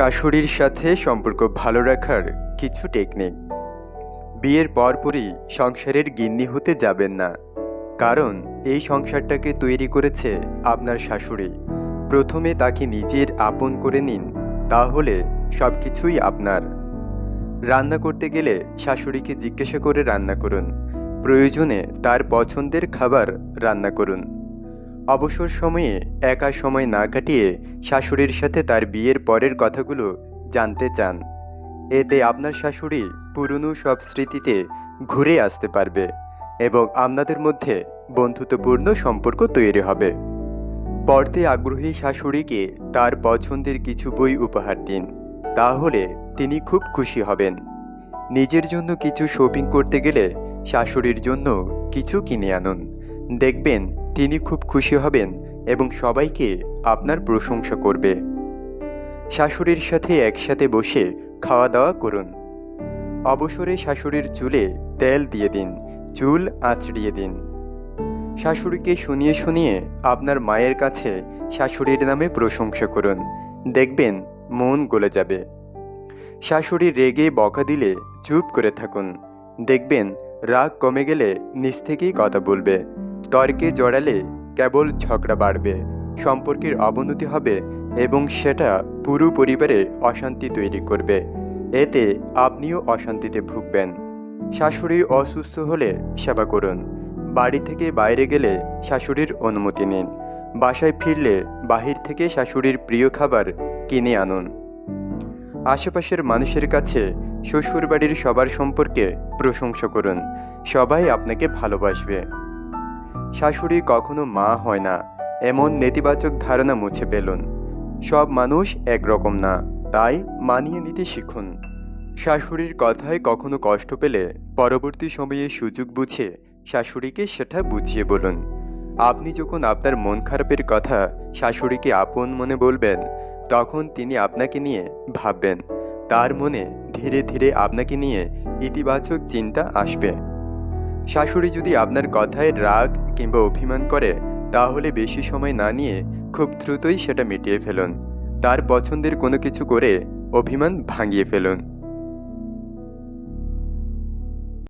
শাশুড়ির সাথে সম্পর্ক ভালো রাখার কিছু টেকনিক। বিয়ের পরপরই সংসারের গিন্নি হতে যাবেন না। কারণ এই সংসারটাকে তৈরি করেছে আপনার শাশুড়ি। প্রথমে তাকে নিজের আপন করে নিন, তাহলে সব কিছুই আপনার। রান্না করতে গেলে শাশুড়িকে জিজ্ঞাসা করে রান্না করুন। প্রয়োজনে তার পছন্দের খাবার রান্না করুন। অবসর সময়ে একা সময় না কাটিয়ে শাশুড়ির সাথে তার বিয়ের পরের কথাগুলো জানতে চান। এতে আপনার শাশুড়ি পুরনো সব স্মৃতিতে ঘুরে আসতে পারবে এবং আপনাদের মধ্যে বন্ধুত্বপূর্ণ সম্পর্ক তৈরি হবে। পড়তে আগ্রহী শাশুড়িকে তার পছন্দের কিছু বই উপহার দিন, তাহলে তিনি খুব খুশি হবেন। নিজের জন্য কিছু শপিং করতে গেলে শাশুড়ির জন্য কিছু কিনে আনুন। দেখবেন তিনি খুব খুশি হবেন এবং সবাইকে আপনার প্রশংসা করবে। শাশুড়ির সাথে একসাথে বসে খাওয়া দাওয়া করুন। অবসরে শাশুড়ির চুলে তেল দিয়ে দিন, চুল আঁচড়িয়ে দিন। শাশুড়িকে শুনিয়ে শুনিয়ে আপনার মায়ের কাছে শাশুড়ির নামে প্রশংসা করুন। দেখবেন মন গলে যাবে। শাশুড়ি রেগে বকা দিলে চুপ করে থাকুন। দেখবেন রাগ কমে গেলে নিজ থেকেই কথা বলবে। তর্কে জড়ালে কেবল ঝগড়া বাড়বে, সম্পর্কের অবনতি হবে এবং সেটা পুরো পরিবারে অশান্তি তৈরি করবে। এতে আপনিও অশান্তিতে ভুগবেন। শাশুড়ি অসুস্থ হলে সেবা করুন। বাড়ি থেকে বাইরে গেলে শাশুড়ির অনুমতি নিন। বাসায় ফিরলে বাহির থেকে শাশুড়ির প্রিয় খাবার কিনে আনুন। আশেপাশের মানুষের কাছে শ্বশুরবাড়ির সবার সম্পর্কে প্রশংসা করুন। সবাই আপনাকে ভালোবাসবে। শাশুড়ি কখনো মা হয় না। এমন নেতিবাচক ধারণা মুছে ফেলুন। সব মানুষ একরকম না, তাই মানিয়ে নিতে শিখুন। শাশুড়ির কথায় কখনো কষ্ট পেলে পরবর্তী সময়ে সুযোগ বুঝে শাশুড়িকে সেটা বুঝিয়ে বলুন। আপনি যখন আপনার মন খারাপের কথা শাশুড়িকে আপন মনে বলবেন, তখন তিনি আপনাকে নিয়ে ভাববেন। তার মনে ধীরে ধীরে আপনাকে নিয়ে ইতিবাচক চিন্তা আসবে। শাশুড়ি যদি আপনার কথায় রাগ কিংবা অভিমান করে, তাহলে বেশি সময় না নিয়ে খুব দ্রুতই সেটা মিটিয়ে ফেলুন। তার পছন্দের কোনো কিছু করে অভিমান ভাঙিয়ে ফেলুন।